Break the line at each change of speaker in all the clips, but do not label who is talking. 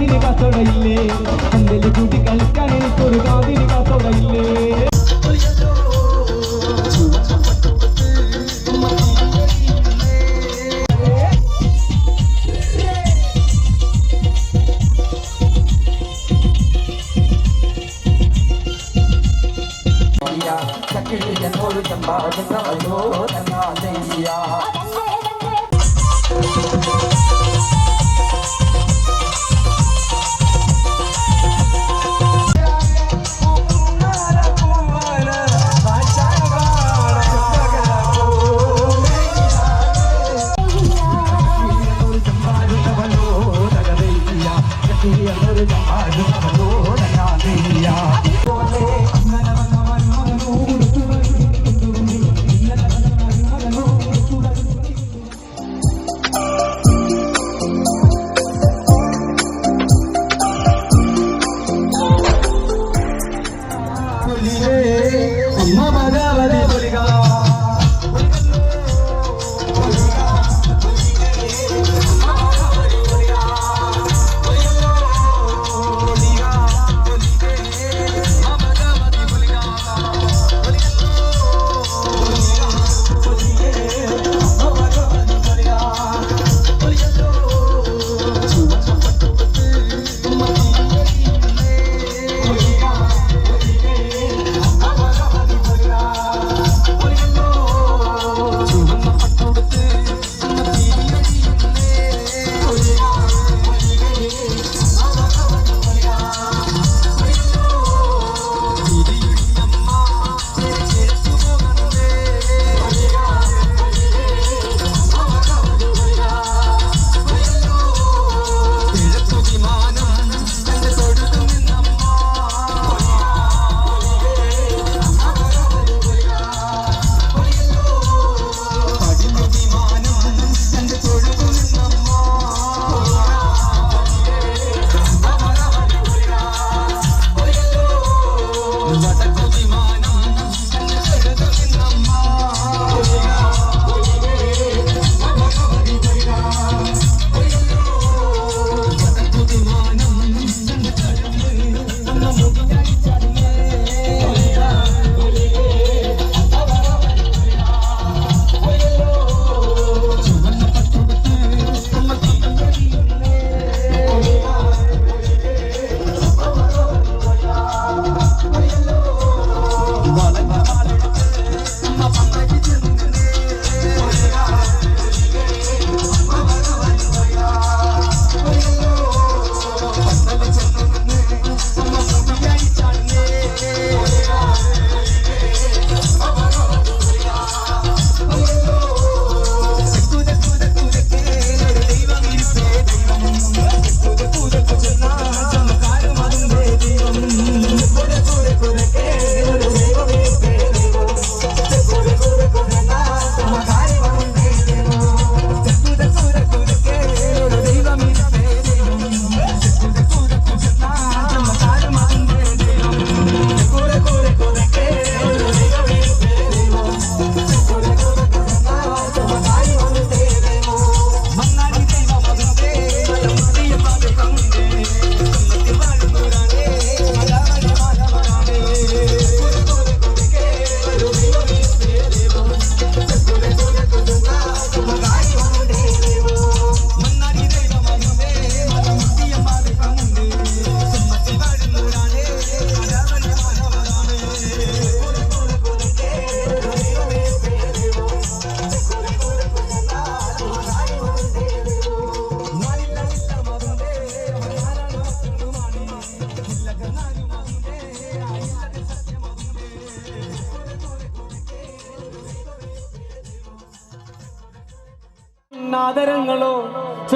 കാതിന്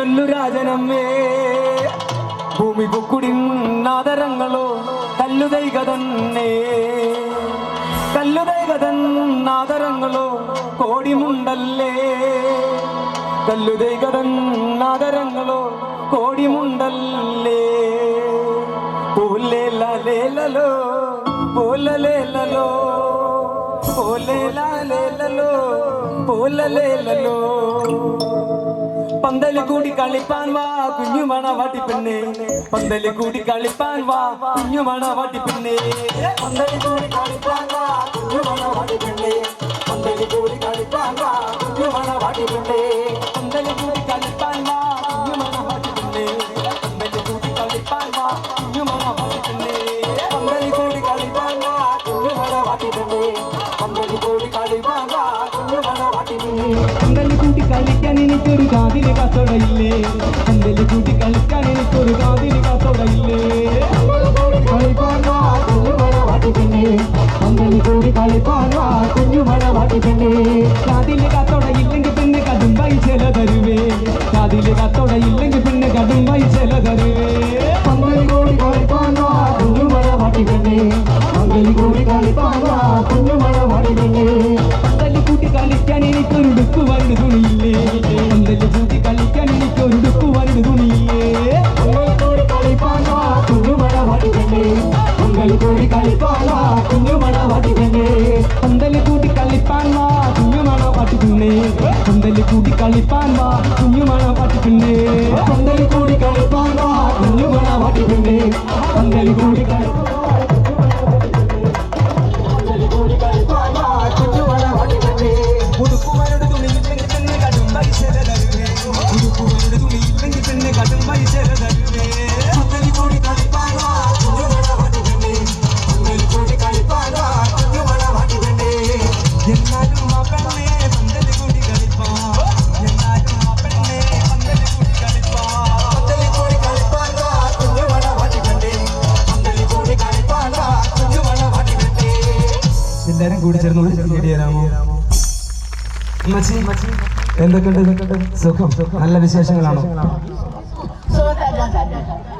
ചൊല്ലുരാജനമ്മേ ഭൂമി പൊക്കുടി നാദരങ്ങളോ കല്ലുതൈക തന്നെ കല്ലുതൈക നാദരങ്ങളോ കോടിമുണ്ടല്ലേ. കല്ലുതൈക നാദരങ്ങളോ കോടിമുണ്ടല്ലേ. പൂലേലോ ലേലലോ പൂലേലാലേലോ പൂലലേലോ പന്തല് കൂടി കളിപ്പാൻ വാ കുഞ്ഞുമണ വാട്ടി പെണ്ണേ പന്തല് കൂടി കളിപ്പാൻ വാ കുഞ്ഞുമണ വാട്ടി പെണ്ണേ
പന്തലി കൂടി കളിപ്പാൻ വാ കുഞ്ഞുമണ വാടി പെണ്ണേ പന്തലി കൂടി കളിപ്പാൻ വാ കുഞ്ഞുമണ വാടി പെണ്ണേ
പന്തല് കൂടി കളിപ്പാൻ വാ എനിക്കൊരു കാതിന് കത്തോടയില്ലേ പന്തൽ കൂട്ടി കളിക്കാൻ എനിക്കൊരു കാതിന്
പെണ്ണേ പന്തലി കൂടി കളിപ്പാൻ വാ കുഞ്ഞുമണ വാടി പെണ്ണേ കാതിൽ
എല്ലാരും കൂടി ചേർന്ന് റെഡി തരാമോ അമ്മച്ചി. എന്തൊക്കെയുണ്ട്? സുഖം. നല്ല വിശേഷങ്ങളാണോ?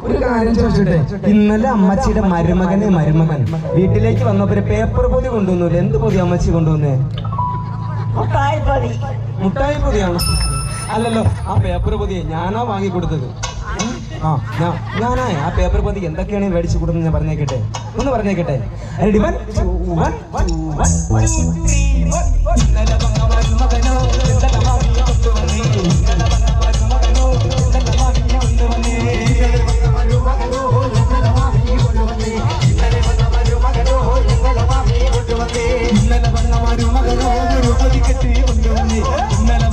ഒരു കാര്യം ചോദിച്ചോട്ടെ. ഇന്നലെ അമ്മച്ചിയുടെ മരുമകനെ മരുമകൻ വീട്ടിലേക്ക് വന്നപ്പോ പേപ്പർ പൊതി കൊണ്ടുവന്നില്ല എന്ത് പൊതി അമ്മച്ചി കൊണ്ടുവന്നേ? മുട്ടായി പൊതിയാണോ? അല്ലല്ലോ ആ പേപ്പർ പൊതി ഞാനാ വാങ്ങി കൊടുത്തത് ആ ഞാൻ ഞാനാ ആ പേപ്പർ പൊതി എന്തൊക്കെയാണ് മേടിച്ചു കൊടുക്കുന്നത് ഞാൻ പറഞ്ഞേക്കട്ടെ ഒന്ന് പറഞ്ഞേക്കട്ടെ. ഇന്നലെ വന്ന മരുമകനോ, ഒരു പൊതി കെട്ടി കൊണ്ടുവന്നേ. ഇന്നലെ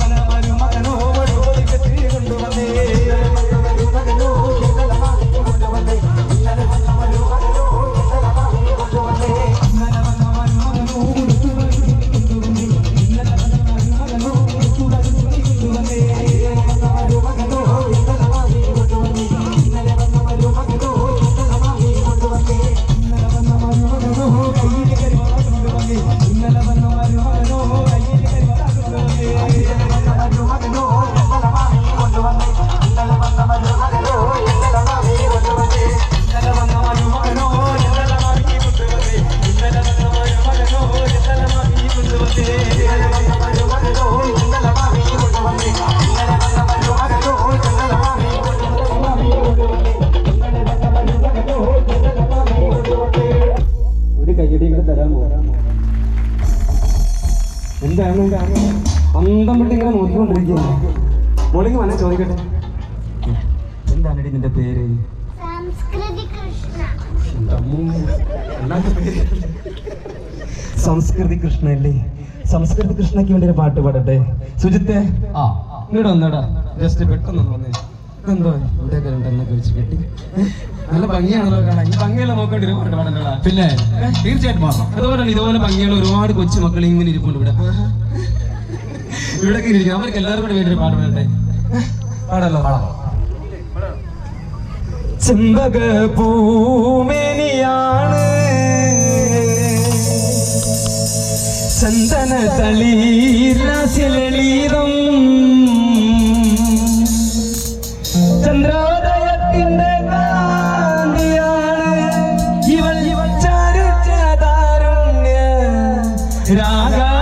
വിട്ട് മോളിങ് വന്നെ ചോദിക്കട്ടെ. എന്താണെടി നിന്റെ പേര്?
സംസ്കൃതി കൃഷ്ണ.
അല്ലേ സംസ്കൃതി കൃഷ്ണയ്ക്ക് വേണ്ടി ഒരു പാട്ട് പാടട്ടെ. സുജിത്തെ. ആ ഇങ്ങോട്ട് വന്നടാ. ജസ്റ്റ് പെട്ടെന്ന് വന്നേ. എന്തോ ഇവിടെ രണ്ടെണ്ണൊക്കെ വെച്ച് കെട്ടി. നല്ല ഭംഗിയാണല്ലോ കാണാൻ. ഈ ഭംഗിയുള്ള നോക്കേണ്ടി ഒരു പാട്ട് പാടണ്ടടാ.
പിന്നെ? തീർച്ചയായിട്ടും പാടാം.
അതുപോലെ ഇതുപോലെ ഭംഗിയുള്ള ഒരുപാട് കൊച്ചു മക്കൾ ഇങ്ങനെ ഇരിപ്പുണ്ട് ഇവിടെ. ഇവിടെ ഇരിക്കും അവർക്ക് എല്ലാവരും കൂടെ വേണ്ടി പാട്ട് വേണ്ടേ പാടല്ലോ. പാടാലോ പാടാം. ചിന്തക പൂമേനിയാണ്. ചന്ദന തളീലാസ്യലളിതം ചന്ദ്രോദയത്തിന്റെ കാന്തിയാണ്. ഇവൾ ഇവൾ ചാരുചാതാരുണ്യ രാഗമാണ്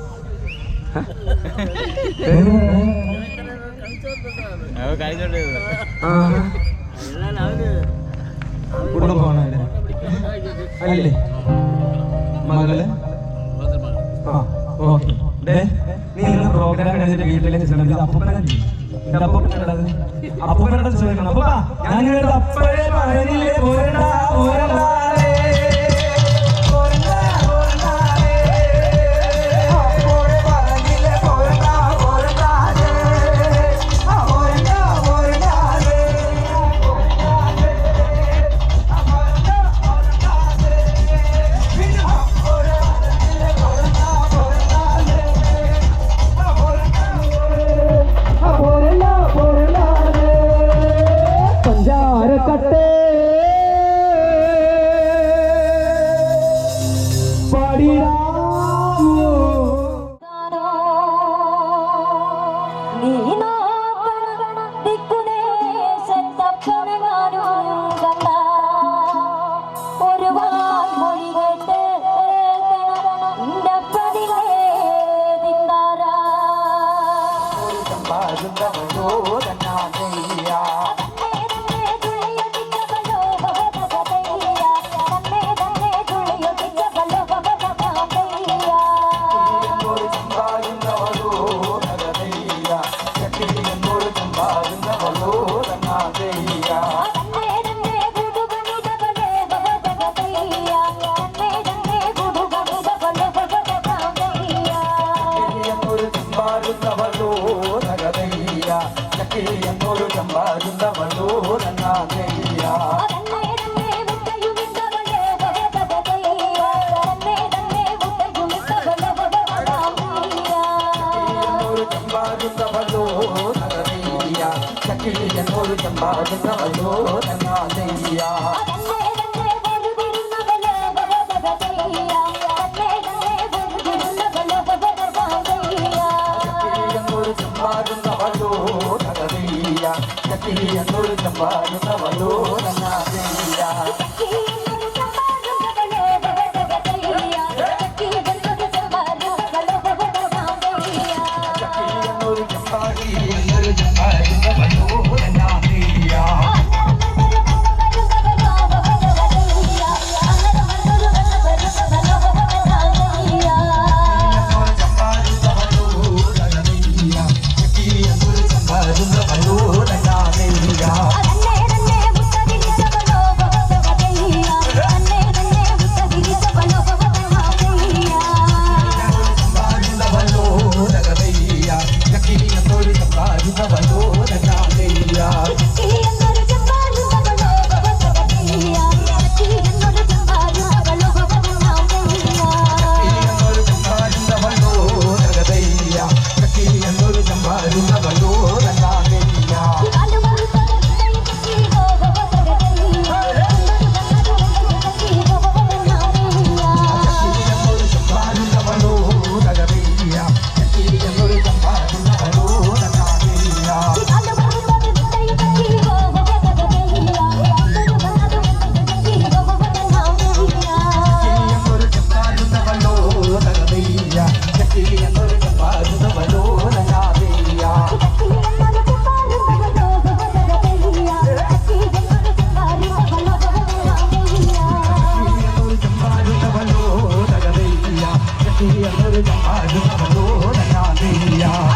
അങ്ങനെ തപ്പഴേ പറയില്ലേ പോരണ്ട പോരണ്ട Yeah. I'm not
a
man, I'm